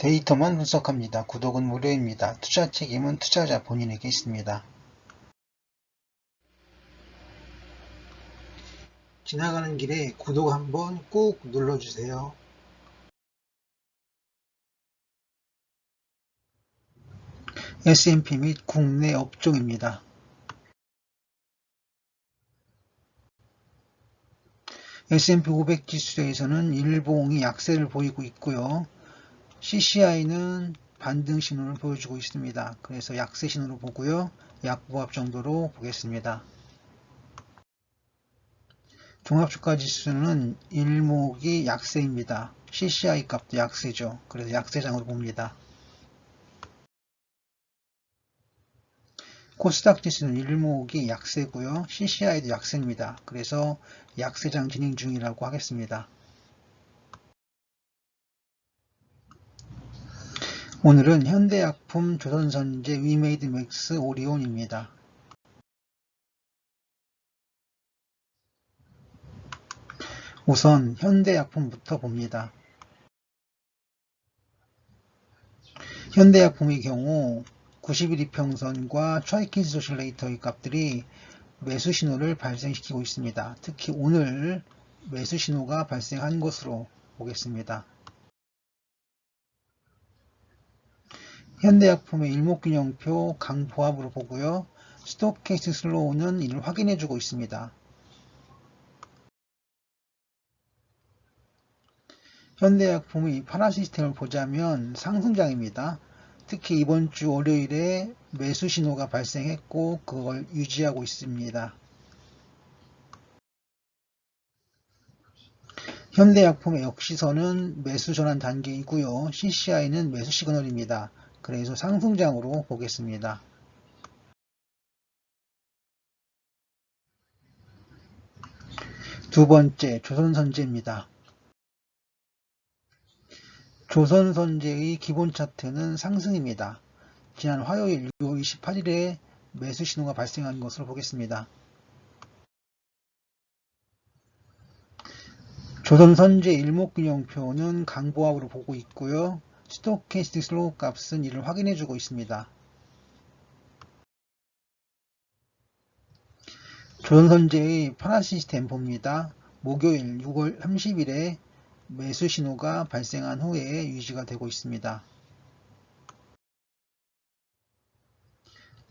데이터만 분석합니다. 구독은 무료입니다. 투자 책임은 투자자 본인에게 있습니다. 지나가는 길에 구독 한번 꾹 눌러주세요. S&P 및 국내 업종입니다. S&P 500 지수에서는 일봉이 약세를 보이고 있고요. CCI는 반등 신호를 보여주고 있습니다. 그래서 약세 신호로 보고요. 약보합 정도로 보겠습니다. 종합주가 지수는 일목이 약세입니다. CCI 값도 약세죠. 그래서 약세장으로 봅니다. 코스닥 지수는 일목이 약세고요. CCI도 약세입니다. 그래서 약세장 진행 중이라고 하겠습니다. 오늘은 현대약품, 조선선제, 위메이드맥스, 오리온입니다. 우선 현대약품부터 봅니다. 현대약품의 경우 90일 이평선과 트라이킨스 오실레이터의 값들이 매수 신호를 발생시키고 있습니다. 특히 오늘 매수 신호가 발생한 것으로 보겠습니다. 현대약품의 일목균형표 강보합으로 보고요. 스토캐스트 슬로우는 이를 확인해주고 있습니다. 현대약품의 파라 시스템을 보자면 상승장입니다. 특히 이번 주 월요일에 매수 신호가 발생했고 그걸 유지하고 있습니다. 현대약품의 역시선은 매수 전환 단계이고요. CCI는 매수 시그널입니다. 그래서 상승장으로 보겠습니다. 두 번째, 조선선제입니다. 조선선제의 기본 차트는 상승입니다. 지난 화요일 6월 28일에 매수 신호가 발생한 것으로 보겠습니다. 조선선제 일목균형표는 강보합으로 보고 있고요. 스토캐스틱 슬로우 값은 이를 확인해주고 있습니다. 조선선제의 파라 시스템 봅니다. 목요일 6월 30일에 매수 신호가 발생한 후에 유지가 되고 있습니다.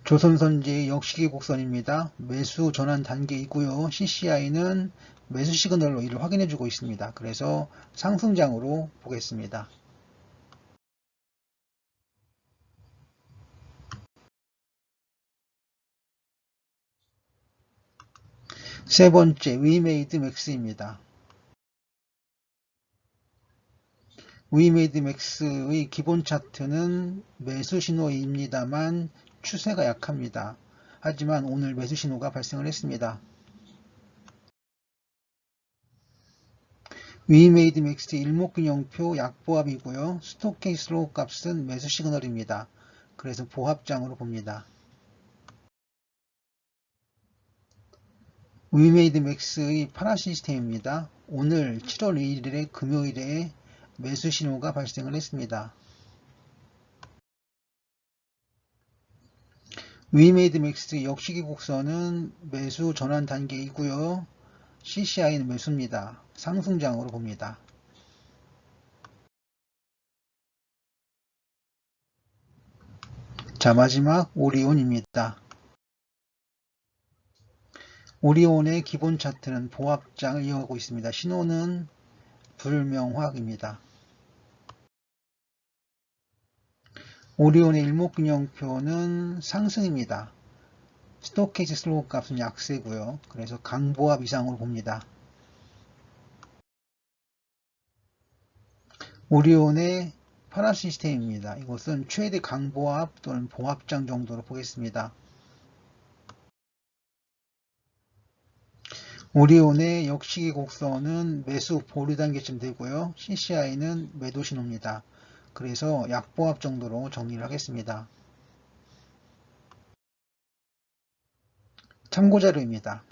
조선선제의 역시기 곡선입니다. 매수 전환 단계이고요. CCI는 매수 시그널로 이를 확인해주고 있습니다. 그래서 상승장으로 보겠습니다. 세 번째, 위메이드 맥스입니다. 위메이드 맥스의 기본 차트는 매수 신호입니다만 추세가 약합니다. 하지만 오늘 매수 신호가 발생을 했습니다. 위메이드 맥스 일목균형표 약보합이고요. 스토케이슬로우 값은 매수 시그널입니다. 그래서 보합장으로 봅니다. 위메이드 맥스의 파라 시스템입니다. 오늘 7월 2일에 금요일에 매수 신호가 발생을 했습니다. 위메이드 맥스 역시기 곡선은 매수 전환 단계이고요. CCI는 매수입니다. 상승장으로 봅니다. 자 마지막 오리온입니다. 오리온의 기본 차트는 보합장을 이용하고 있습니다. 신호는 불명확입니다. 오리온의 일목균형표는 상승입니다. 스토케이지 슬로우 값은 약세고요. 그래서 강보합 이상으로 봅니다. 오리온의 파라 시스템입니다. 이것은 최대 강보합 또는 봉합장 정도로 보겠습니다. 오리온의 역시기 곡선은 매수 보류 단계쯤 되고요. CCI는 매도 신호입니다. 그래서 약보합 정도로 정리를 하겠습니다. 참고자료입니다.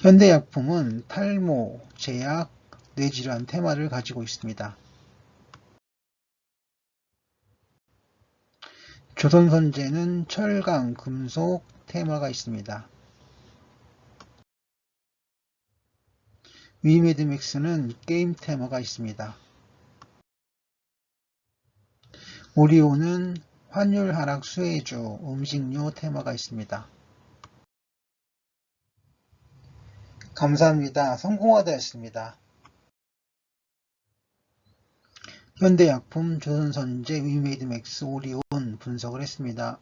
현대약품은 탈모, 제약, 뇌질환 테마를 가지고 있습니다. 조선선제는 철강, 금속 테마가 있습니다. 위메드맥스는 게임 테마가 있습니다. 오리온은 환율 하락 수혜주, 음식료 테마가 있습니다. 감사합니다. 성공화되었습니다. 현대약품, 조선선제, 위메이드맥스, 오리온 분석을 했습니다.